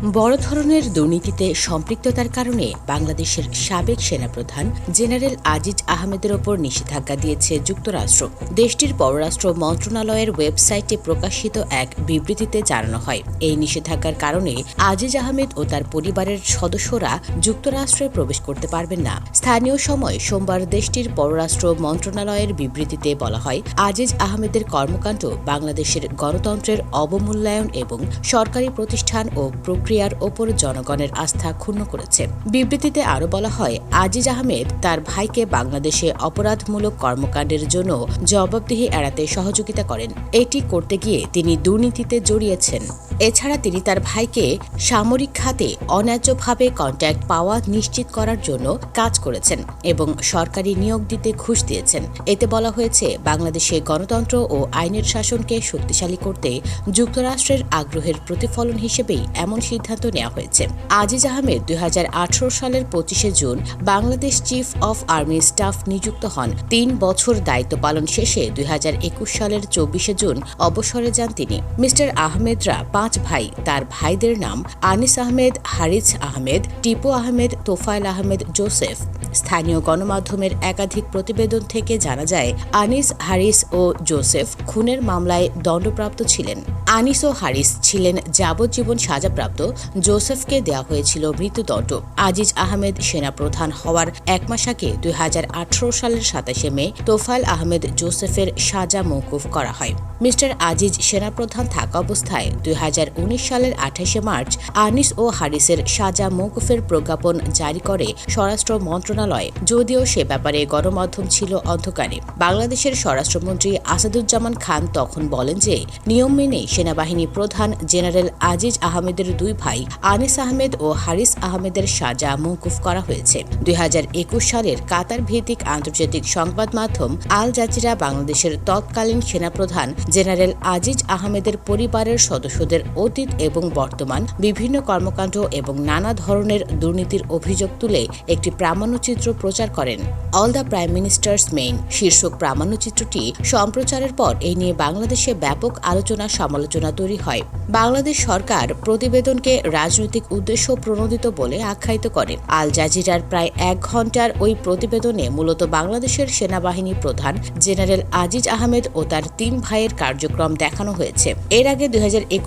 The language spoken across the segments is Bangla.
বড় ধরনের দুর্নীতিতে সম্পৃক্ততার কারণে বাংলাদেশের সাবেক সেনাপ্রধান জেনারেল আজিজ আহমেদের ওপর নিষেধাজ্ঞা দিয়েছে যুক্তরাষ্ট্র। দেশটির পররাষ্ট্র মন্ত্রণালয়ের ওয়েবসাইটে প্রকাশিত এক বিবৃতিতে জানানো হয়, এই নিষেধাজ্ঞার কারণে আজিজ আহমেদ ও তার পরিবারের সদস্যরা যুক্তরাষ্ট্রে প্রবেশ করতে পারবেন না। স্থানীয় সময় সোমবার দেশটির পররাষ্ট্র মন্ত্রণালয়ের বিবৃতিতে বলা হয়, আজিজ আহমেদের কর্মকাণ্ড বাংলাদেশের গণতন্ত্রের অবমূল্যায়ন এবং সরকারি প্রতিষ্ঠান ও প্রক্রিয়ার ওপর জনগণের আস্থা ক্ষুণ্ণ করেছে। বিবৃতিতে আরও বলা হয়, আজিজ আহমেদ তার ভাইকে বাংলাদেশে অপরাধমূলক কর্মকাণ্ডের জন্য জবাবদিহি এড়াতে সহযোগিতা করেন। এটি করতে গিয়ে তিনি দুর্নীতিতে জড়িয়েছেন। এছাড়া তিনি তার ভাইকে সামরিক খাতে অন্যায্যভাবে কন্ট্যাক্ট পাওয়া নিশ্চিত করার জন্য কাজ করেছেন এবং সরকারি নিয়োগ দিতে ঘুষ দিয়েছেন। এতে বলা হয়েছে, বাংলাদেশে গণতন্ত্র ও আইনের শাসনকে শক্তিশালী করতে যুক্তরাষ্ট্রের আগ্রহের প্রতিফলন হিসেবেই এমন সিদ্ধান্ত নেওয়া হয়েছে। আজিজ আহমেদ, দুই হাজার আঠারো সালের পঁচিশে June Bangladesh chief of army staff নিযুক্ত হন। তিন বছর দায়িত্ব পালন শেষে দুই হাজার একুশ সালের চব্বিশে জুন অবসরে যান তিনি। মিস্টার আহমেদরা পাঁচ ভাই। তার ভাইদের নাম আনিস আহমেদ হারিজ আহমেদ, টিপু আহমেদ, তোফায়েল আহমেদ, জোসেফ। স্থানীয় গণমাধ্যমের একাধিক প্রতিবেদন থেকে জানা যায়, আনিস হারিস ও জোসেফ খুনের মামলায় দণ্ডপ্রাপ্ত ছিলেন। আনিস ও হারিস ছিলেন যাবজ্জীবন সাজাপ্রাপ্ত, জোসেফকে দেওয়া হয়েছিল মৃত্যুদণ্ড। আজিজ আহমেদ সেনাপ্রধান হওয়ার এক মাস আগে দু হাজার আঠারো সালের সাতাশে মে তোফায়েল আহমেদ জোসেফের সাজা মৌকুফ করা হয়। মিস্টার আজিজ সেনাপ্রধান থাকা অবস্থায় দু হাজার উনিশ সালের আঠাশে মার্চ আনিস ও হারিসের সাজা মৌকুফের প্রজ্ঞাপন জারি করে স্বরাষ্ট্র মন্ত্রণালয়, যদিও সে ব্যাপারে গণমাধ্যম ছিল অন্ধকারে। বাংলাদেশের স্বরাষ্ট্রমন্ত্রী আসাদুজ্জামান খান তখন বলেন যে, নিয়ম মেনে সেনাবাহিনী প্রধান জেনারেল আজিজ আহমেদের দুই ভাই আনিস আহমেদ ও হারিস আহমেদের সাজা মৌকুফ করা হয়েছে। দুই সালের কাতার ভিত্তিক আন্তর্জাতিক সংবাদ মাধ্যম আল জাজিরা বাংলাদেশের তৎকালীন সেনাপ্রধান জেনারেল আজিজ আহমেদের পরিবারের সদস্যদের অতীত এবং বর্তমান বিভিন্ন কর্মকাণ্ড এবং নানা ধরনের দুর্নীতির অভিযোগ তুলে একটি প্রামাণ্যচিত্র প্রচার করেন। All the prime minister's men. শীর্ষক প্রামাণ্যচিত্রটি সম্প্রচারের পর এই নিয়ে বাংলাদেশে ব্যাপক আলোচনা সমালোচনা তৈরি হয়। বাংলাদেশ সরকার প্রতিবেদনকে রাজনৈতিক উদ্দেশ্য প্রণোদিত বলে আখ্যায়িত করে। আল জাজিরার প্রায় এক ঘণ্টার ওই প্রতিবেদনে মূলত বাংলাদেশের সেনাবাহিনী প্রধান জেনারেল আজিজ আহমেদ ও তার তিন ভাইয়ের কার্যক্রম দেখানো হয়েছে। এর আগে দুই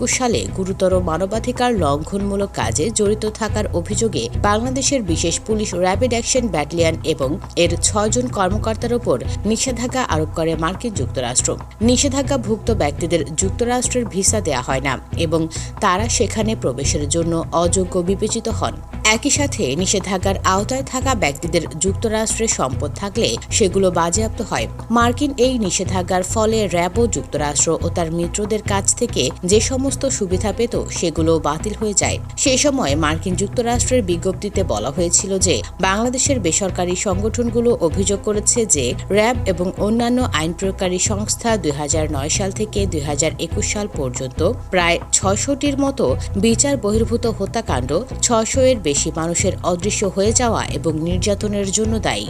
সালে গুরুতর মানবাধিকার লঙ্ঘনমূলক কাজে জড়িত থাকার অভিযোগে বাংলাদেশের বিশেষ পুলিশ র্যাপিড অ্যাকশন ব্যাটালিয়ন এবং এর ছয়জন কর্মকর্তার উপর নিষেধাজ্ঞা আরোপ করে মার্কিন যুক্তরাষ্ট্র। নিষেধাজ্ঞাভুক্ত ব্যক্তিদের যুক্তরাষ্ট্রের ভিসা দেয়া হয় না এবং তারা সেখানে প্রবেশের জন্য অযোগ্য বিবেচিত হন। একই সাথে নিষেধাজ্ঞার আওতায় থাকা ব্যক্তিদের যুক্তরাষ্ট্রের সম্পদ থাকলে সেগুলো বাজেয়াপ্ত হয়। মার্কিন এই নিষেধাজ্ঞার ফলে র্যাবও যুক্তরাষ্ট্র ও তার মিত্রদের কাছ থেকে যে সমস্ত সুবিধা পেত সেগুলো বাতিল হয়ে যায়। সে সময় মার্কিন যুক্তরাষ্ট্রের বিজ্ঞপ্তিতে বলা হয়েছিল যে বাংলাদেশের বেসরকারি সংগঠনগুলো অভিযোগ করেছে যে র্যাব এবং অন্যান্য আইন প্রয়োগকারী সংস্থা দুই হাজার নয় সাল থেকে দুই হাজার একুশ সাল পর্যন্ত প্রায় ছয়শটির মতো বিচার বহির্ভূত হত্যাকাণ্ড ছশো এর বেশি মানুষের অদৃশ্য হয়ে যাওয়া এবং নির্যাতনের জন্য দায়ী।